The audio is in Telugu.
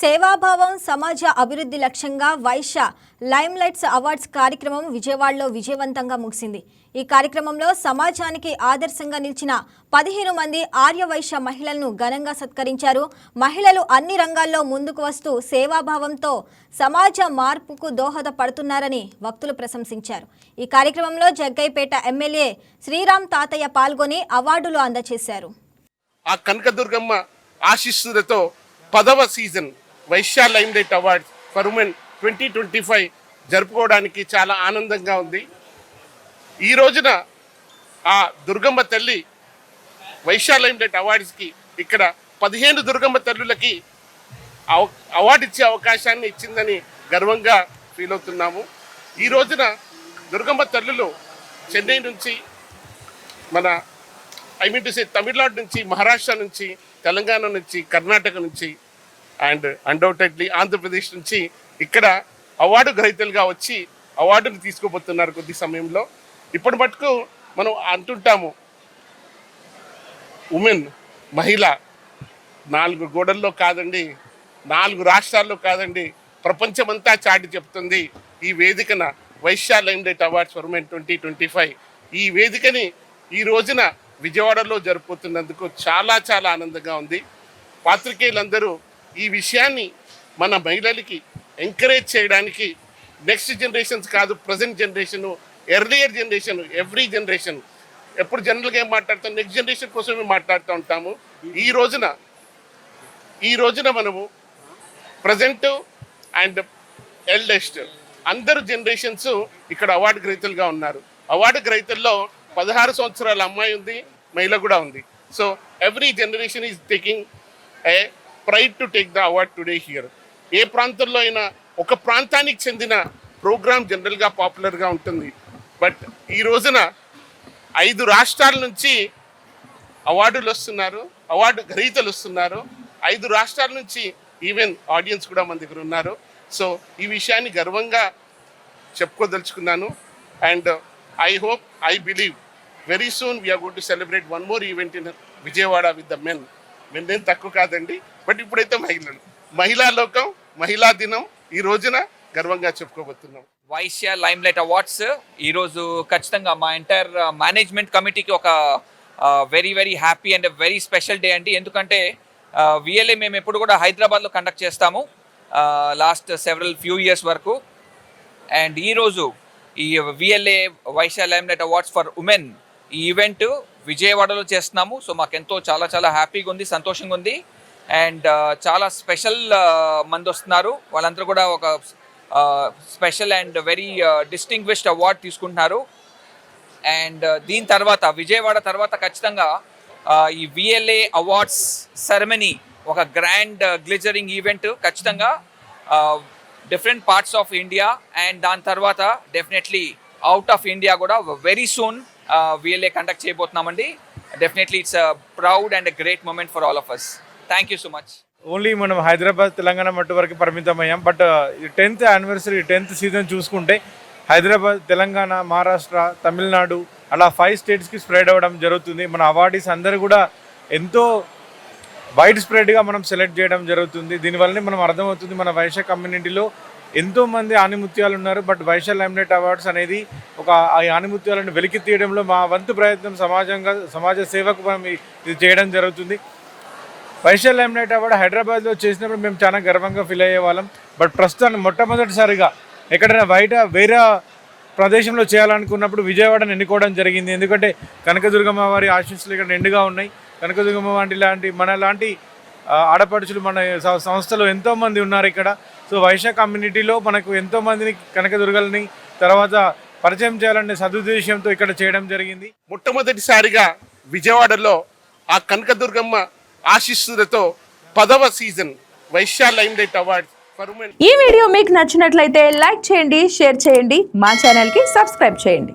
సేవాభావం సమాజ అభివృద్ధి లక్ష్యంగా వైశ్య లైమ్లైట్స్ అవార్డ్స్ కార్యక్రమం విజయవాడలో విజయవంతంగా ముగిసింది. ఈ కార్యక్రమంలో సమాజానికి ఆదర్శంగా నిలిచిన పదిహేను మంది ఆర్యవైశ్య మహిళలను ఘనంగా సత్కరించారు. మహిళలు అన్ని రంగాల్లో ముందుకు వస్తూ సేవాభావంతో సమాజ మార్పుకు దోహదపడుతున్నారని వక్తులు ప్రశంసించారు. ఈ కార్యక్రమంలో జగ్గైపేట ఎమ్మెల్యే శ్రీరామ్ తాతయ్య పాల్గొని అవార్డులు అందజేశారు. ఆ కనకదుర్గమ్మ ఆశీస్సులతో పదవ season Vaishya limelight awards for women twenty twenty five జరుపుకోవడానికి చాలా ఆనందంగా ఉంది. ఈ రోజున ఆ దుర్గమ్మ తల్లి వైశ్య లైమ్ లైట్ అవార్డ్స్కి ఇక్కడ పదిహేను దుర్గమ్మ తల్లులకి అవ- అవార్డు ఇచ్చే అవకాశాన్ని ఇచ్చిందని గర్వంగా ఫీల్ అవుతున్నాము. ఈ రోజున దుర్గమ్మ తల్లులు చెన్నై నుంచి మన I mean to say Tamil Nadu నుంచి మహారాష్ట్ర నుంచి తెలంగాణ నుంచి కర్ణాటక నుంచి అండ్ అన్డౌటెడ్లీ ఆంధ్రప్రదేశ్ నుంచి ఇక్కడ అవార్డు గ్రహీతలుగా వచ్చి అవార్డును తీసుకోబోతున్నారు కొద్ది సమయంలో. ఇప్పటి మటుకు మనం అంటుంటాము ఉమెన్ మహిళ నాలుగు గోడల్లో కాదండి నాలుగు రాష్ట్రాల్లో కాదండి ప్రపంచమంతా చాటి చెప్తుంది ఈ వేదికన Vaishya lime awards for women twenty twenty five ఈ వేదికని ఈ రోజున విజయవాడలో జరుపుతున్నందుకు చాలా చాలా ఆనందంగా ఉంది. పాత్రికేయులందరూ ఈ విషయాన్ని మన మహిళలకి ఎంకరేజ్ చేయడానికి నెక్స్ట్ జనరేషన్స్ కాదు present generation earlier generation every generation ఎప్పుడు జనరల్గా ఏం మాట్లాడతాం? నెక్స్ట్ జనరేషన్ కోసమే మాట్లాడుతూ ఉంటాము. ఈ రోజున ఈ రోజున మనము ప్రజెంట్ అండ్ ఎల్డెస్ట్ అందరు జనరేషన్స్ ఇక్కడ అవార్డు గ్రహీతలుగా ఉన్నారు. అవార్డు గ్రహీతల్లో పదహారు సంవత్సరాల అమ్మాయి ఉంది మహిళ కూడా ఉంది. So every generation is taking a pride to take the award today here ఏ ప్రాంతంలో అయినా ఒక ప్రాంతానికి చెందిన ప్రోగ్రామ్ జనరల్గా పాపులర్గా ఉంటుంది. బట్ ఈ రోజున ఐదు రాష్ట్రాల నుంచి అవార్డులు వస్తున్నారు అవార్డు గ్రహీతలు వస్తున్నారు. ఐదు రాష్ట్రాల నుంచి ఈవెన్ ఆడియన్స్ కూడా మన దగ్గర ఉన్నారు. సో ఈ విషయాన్ని గర్వంగా చెప్పుకోదలుచుకున్నాను. And I hope I believe very soon we're gonna celebrate one more event in Vijayawada with the men. Men తక్కువ కాదండి. బట్ ఇప్పుడైతే మహిళలు. మహిళా లోకం మహిళా దినం ఈ రోజున గర్వంగా చెప్పుకోబోతున్నాం. Vysya lime light awards. ఈరోజు ఖచ్చితంగా మా ఎంటైర్ మేనేజ్మెంట్ కమిటీకి ఒక very very happy and very special day అండి. ఎందుకంటే విఎల్ఏ మేము ఎప్పుడు కూడా హైదరాబాద్లో కండక్ట్ చేస్తాము లాస్ట్ సెవెరల్ ఫ్యూ ఇయర్స్ వరకు. అండ్ ఈరోజు ఈ VLA Vaishya limelight awards for women ఈ ఈవెంట్ విజయవాడలో చేస్తున్నాము. సో మాకెంతో చాలా చాలా హ్యాపీగా ఉంది సంతోషంగా ఉంది. అండ్ చాలా స్పెషల్ మంది వస్తున్నారు. వాళ్ళందరూ కూడా ఒక special and very distinguished award తీసుకుంటున్నారు. అండ్ దీని తర్వాత విజయవాడ తర్వాత ఖచ్చితంగా ఈ విఎల్ఏ అవార్డ్స్ సెరమనీ ఒక గ్రాండ్ గ్లిజరింగ్ ఈవెంట్ ఖచ్చితంగా different parts of India and దాని తర్వాత డెఫినెట్లీ అవుట్ ఆఫ్ ఇండియా కూడా very soon VLA conduct చేయబోతున్నామండి. Definitely it's proud and great moment for all of us thank you so much only మనం హైదరాబాద్ తెలంగాణ మట్టు వరకు పరిమితం అయ్యాం. బట్ ఈ టెన్త్ యానివర్సరీ టెన్త్ సీజన్ చూసుకుంటే హైదరాబాద్ తెలంగాణ మహారాష్ట్ర తమిళనాడు అలా ఫైవ్ స్టేట్స్కి స్ప్రెడ్ అవ్వడం జరుగుతుంది. మన అవార్డీస్ అందరూ కూడా ఎంతో వైడ్ స్ప్రెడ్గా మనం సెలెక్ట్ చేయడం జరుగుతుంది. దీనివల్లనే మనం అర్థమవుతుంది మన వైశ్య కమ్యూనిటీలో ఎంతోమంది ఆనిముత్యాలు ఉన్నారు బట్ వైశ్య లైమ్లైట్ అవార్డ్స్ అనేది ఒక ఆ ఆనిముత్యాలను వెలికి తీయడంలో మా వంతు ప్రయత్నం సమాజంగా సమాజ సేవకు మనం ఇది చేయడం జరుగుతుంది. వైశ్య లైమ్లైట్ అవార్డు హైదరాబాద్లో చేసినప్పుడు మేము చాలా గర్వంగా ఫీల్ అయ్యేవాళ్ళం. బట్ ప్రస్తుతాన్ని మొట్టమొదటిసారిగా ఎక్కడైనా బయట వేరే ప్రదేశంలో చేయాలనుకున్నప్పుడు విజయవాడను ఎన్నుకోవడం జరిగింది. ఎందుకంటే కనకదుర్గమ్మ వారి ఆశీస్సులు ఇక్కడ నిండుగా ఉన్నాయి. కనకదుర్గమ్మ వంటి లాంటి మన లాంటి ఆడపడుచులు మన సంస్థలో ఎంతోమంది ఉన్నారు ఇక్కడ. సో వైశ్య కమ్యూనిటీలో మనకు ఎంతోమందిని కనకదుర్గల్ని తర్వాత పరిచయం చేయాలనే సదుద్దేశంతో ఇక్కడ చేయడం జరిగింది. మొట్టమొదటిసారిగా విజయవాడలో ఆ కనకదుర్గమ్మ ఆశీస్సులతో పదవ season Vysya lime light awards ఈ వీడియో మీకు నచ్చినట్లయితే లైక్ చేయండి షేర్ చేయండి మా ఛానల్కి సబ్స్క్రైబ్ చేయండి.